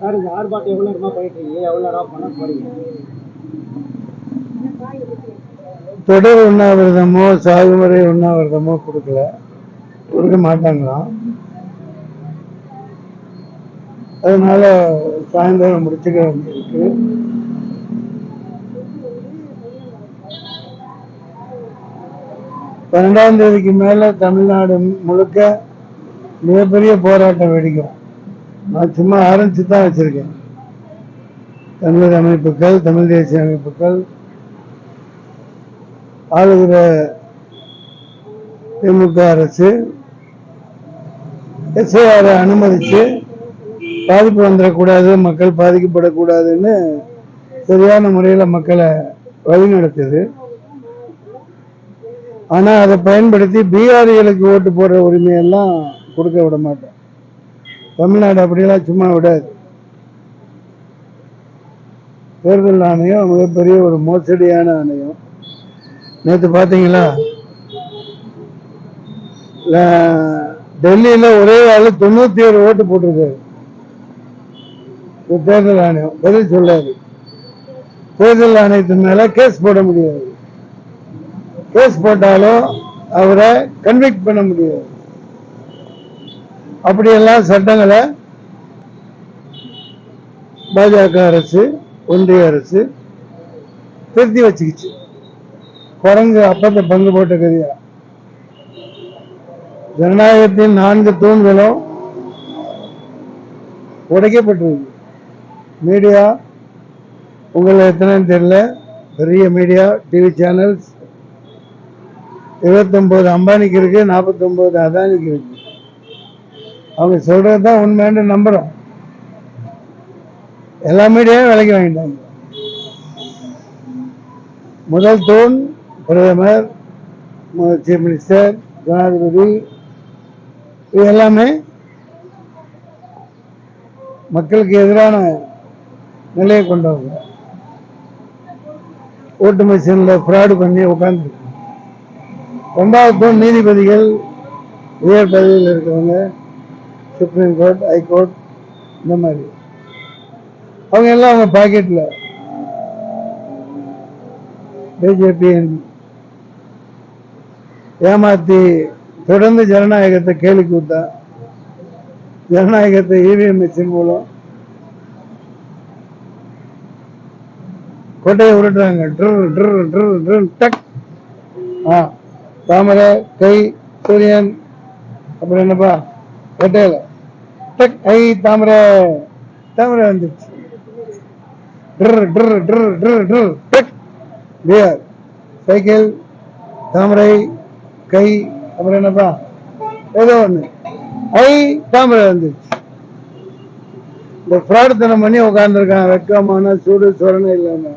Sir இந்த ஆர்ப்பாட்டம் எவ்வளோ நேரமாக போயிட்டு இருக்கீங்க எவ்வளோ நேரம் பண்ண போறீங்க? தொடர் உண்ணாவிரதமோ சாகுமுறை உண்ணாவிரதமோ கொடுக்கல. கொடுக்க மாட்டாங்களாம். அதனால சாயந்தரம் முடிச்சுக்க வேண்டியிருக்கு. பன்னெண்டாம் தேதிக்கு மேல தமிழ்நாடு முழுக்க மிகப்பெரிய போராட்டம் வெடிக்கும் நான் சும்மா ஆரம்பிச்சு தான் வச்சிருக்கேன். தமிழர் அமைப்புகள் தமிழ் தேசிய அமைப்புகள் ஆளுகிற திமுக அரசு எஸ்ஐஆரை அனுமதிச்சு பாதிப்பு வந்துடக்கூடாது மக்கள் பாதிக்கப்படக்கூடாதுன்னு சரியான முறையில் மக்களை வழிநடத்துது. ஆனால் அதை பயன்படுத்தி பீகாரிகளுக்கு ஓட்டு போடுற உரிமையெல்லாம் கொடுக்க விட மாட்டேன் தமிழ்நாடு அப்படியெல்லாம் சும்மா விடாது. தேர்தல் ஆணையம் மிகப்பெரிய ஒரு மோசடியான ஆணையம். நேற்று பார்த்தீங்களா டெல்லியில் ஒரே ஆளு தொண்ணூத்தி ஏழு ஓட்டு போட்டிருக்காரு. தேர்தல் ஆணையம் பதில் சொல்லாது. தேர்தல் ஆணையத்தின் மேல கேஸ் போட முடியாது. கேஸ் போட்டாலும் அவரை கன்விக்ட் பண்ண முடியாது. அப்படியெல்லாம் சட்டங்களை பாஜக அரசு ஒன்றிய அரசு திருத்தி வச்சுக்கிச்சு. குரங்கு அப்பத்தை பங்கு போட்ட கதியா ஜனநாயகத்தின் நான்கு தூண்களும் உடைக்கப்பட்டிருக்கு. மீடியா உங்களை எத்தனைன்னு தெரியல. பெரிய மீடியா டிவி சேனல்ஸ் இருபத்தொம்போது அம்பானிக்கு இருக்கு நாற்பத்தொம்போது அதானிக்கு இருக்கு. அவங்க சொல்றது தான் உண்மைன்னு நம்புறோம். எல்லா மீடியாவும் விலைக்கு வாங்கிட்டாங்க. முதல் தூண் பிரதமர் சீஃப் மினிஸ்டர் ஜனாதிபதி இது எல்லாமே மக்களுக்கு எதிரான நிலையை கொண்டவங்க ஓட்டு மிஷினில் ஃப்ராடு பண்ணி உட்கார்ந்து ரெண்டாவது தூண் நீதிபதிகள் உயர் பதவியில் இருக்கிறவங்க சுப்ரீம் கோர்ட் ஹைகோர்ட் இந்த மாதிரி. அவங்க எல்லாம் அவங்க பாக்கெட்ல பிஜேபி ஏமாத்தி தொடர்ந்து ஜனநாயகத்தை கேலி கூத்தா ஜனநாயகத்தை இவிஎம் மிஷின் மூலம் கொட்டையை உருட்டுறாங்க. ட்ரு ட்ரு ட்ரு ட்ரு டக். ஆ தாமரை கை சூரியன் அப்புறம் என்னப்பா? கோட்டையில. டக் ஐ தாமரை. தாமரை வந்துச்சு ட்ரு true true true true. Duck. Pear cycle தாமரை கை. அப்புறம் என்னப்பா? ஏதோ ஒண்ணு. ஐ தாமரை வந்துச்சு இந்த ஃப்ராடுத்தனம் பண்ணி உட்காந்துருக்கான் வெட்கமான சூடு சொரணை இல்லாம.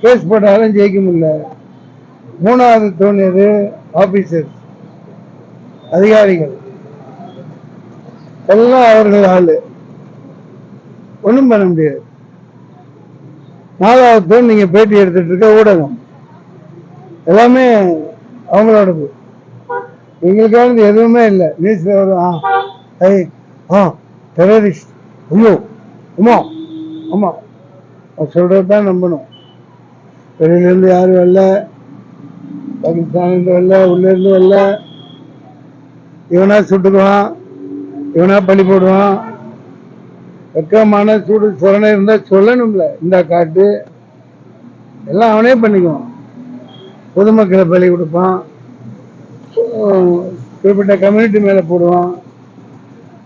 கேஸ் போட்டாலும் ஜெயிக்க முடியல. மூணாவது தோணியது ஆபீசர். அதிகாரிகள். எல்லாம் அவர்கள் ஆளு. ஒன்றும் பண்ண முடியாது. நாலாவது தூண் நீங்க பேட்டி எடுத்துட்டு இருக்க ஊடகம். எல்லாமே அவங்களோடது. எங்களுக்கானது எதுவுமே இல்லை. நியூஸ் வரும் ஆ ஐ ஆ டெரரிஸ்ட் ஐயோ அம்மா ஆமா அவர் சொல்றது தான் நம்பணும். வெளியிலேருந்து யாரும் வரல. பாகிஸ்தான்லேருந்து வரல உள்ளேருந்து வரல. இவனா சுட்டுக்குவான். இவனா பழி போடுவான். வெக்கமான சூடு சுரணை இருந்தா சொல்லணும்ல இந்த காட்டு. எல்லாம் அவனே பண்ணிக்குவான். பொதுமக்களை பலி கொடுப்பான். குறிப்பிட்ட கம்யூனிட்டி மேல போடுவான்.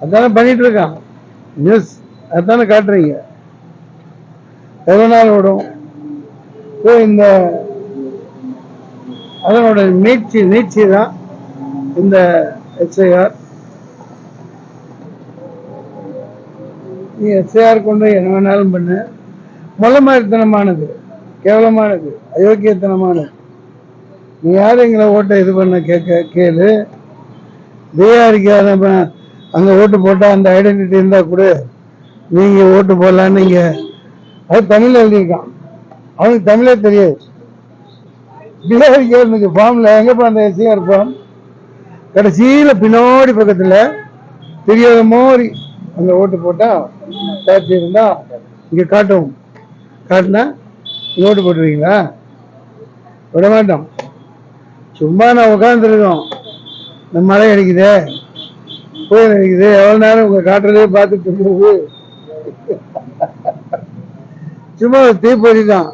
அதானே பண்ணிட்டு இருக்கான். நியூஸ் அதானே காட்டுறீங்க. எவ்வளவு நாள் ஓடும்? ஸோ இந்த அதனோட நீட்சி நீட்சி தான் இந்த எஸ்ஐஆர் நீ எஸ்ஐஆர் கொண்டு என்ன வேணாலும் பண்ணு. மொல்லமாரித்தனமானது கேவலமானது அயோக்கியத்தனமானது. நீ யார் எங்களை ஓட்டை இது பண்ண கேட்க கேளு. பீகாரிக்கு அங்கே அங்க ஓட்டு போட்டால் அந்த ஐடென்டிட்டி இருந்தா கூட நீங்க ஓட்டு போடலான்னு நீங்கள் அது தமிழில் எழுதியிருக்கான். அவனுக்கு தமிழே தெரியாது. பீகாரிக்கு இருந்துச்சு ஃபார்ம்ல எங்கப்பா அந்த எஸ்சிஆர் ஃபார்ம் கடைசியில பின்னாடி பக்கத்துல தெரியாத மாதிரி அந்த ஓட்டு போட்டா காட்சி இருந்தா இங்கே காட்டும் காட்டினா நோட்டு போட்டுருவீங்களா? விட மாட்டோம். சும்மா நான் உட்காந்துருக்கோம் இந்த மழை அடிக்குதே. புயல் அடிக்குது. எவ்வளோ நேரம் உங்க காட்டுறதே பார்த்துட்டு இருக்குது சும்மா ஒரு தீப்பொறி தான்.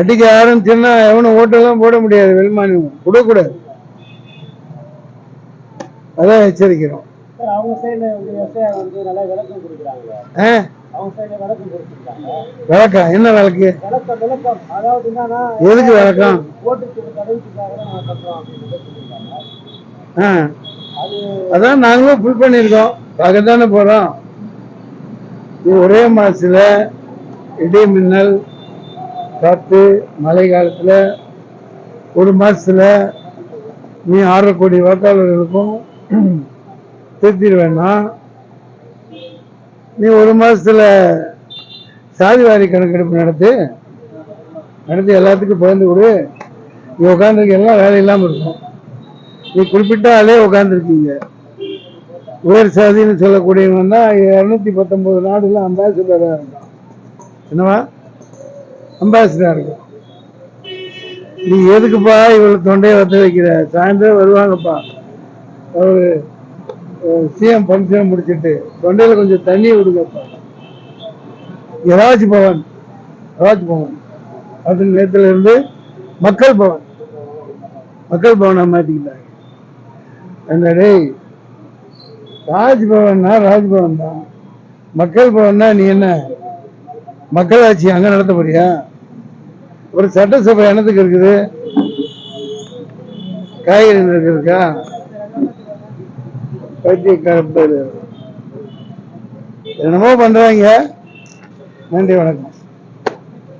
அடிக்க ஆரம்பிச்சுன்னா எவனும் ஓட்டெல்லாம் போட முடியாது. வெளிமாநிலம் கொடுக்கக்கூடாது அதான் எச்சரிக்கிறோம். விளக்கம் என்ன விளக்கு? எதுக்கு விளக்கம்? அதான் நாங்களும் ஃபுல் பண்ணியிருக்கோம். பார்க்க தானே போகிறோம் இது ஒரே மாதத்துல இடி மின்னல் காற்று மழை காலத்தில் ஒரு மாதத்துல நீ ஆறரை கோடி வாக்காளர்களுக்கும் திருத்திட வேண்டாம் நீ ஒரு மாதத்துல சாதிவாரி கணக்கெடுப்பு நடத்து நடத்தி எல்லாத்துக்கும் பகிர்ந்து கொடு. நீ உட்காந்துருக்க எல்லாம் வேலை இல்லாமல் இருக்கும். நீ குறிப்பிட்ட ஆளே உட்காந்துருக்கீங்க உயர் சாதின்னு சொல்லக்கூடியவன் தான் இரநூத்தி பத்தொன்பது நாடுல அம்பாசிடராக இருக்கும். என்னவா அம்பாசிடராக இருக்கும். நீ எதுக்குப்பா இவ்வளோ தொண்டையை வத்த வைக்கிற? சாயந்தரம் வருவாங்கப்பா. ஒரு சிஎம் ஃபங்க்ஷன் முடிச்சிட்டு தொண்டையில் கொஞ்சம் தண்ணி விடுங்கப்பா ராஜ்பவன் ராஜ்பவன் ராஜ் பவன். அது நேரத்தில் இருந்து மக்கள் பவன். மக்கள் பவனாக மாற்றிக்கிட்டாங்க என்னடே ராஜ்பவன்னா ராஜ்பவன் தான். மக்கள் பவன்னா நீ என்ன? மக்களாட்சி அங்கே நடத்த போறியா? ஒரு சட்டசபை என்னத்துக்கு இருக்குது. காய்கறி இருக்கா? பைத்தியக்கார பேரு. என்னமோ பண்றாங்க. நன்றி வணக்கம்.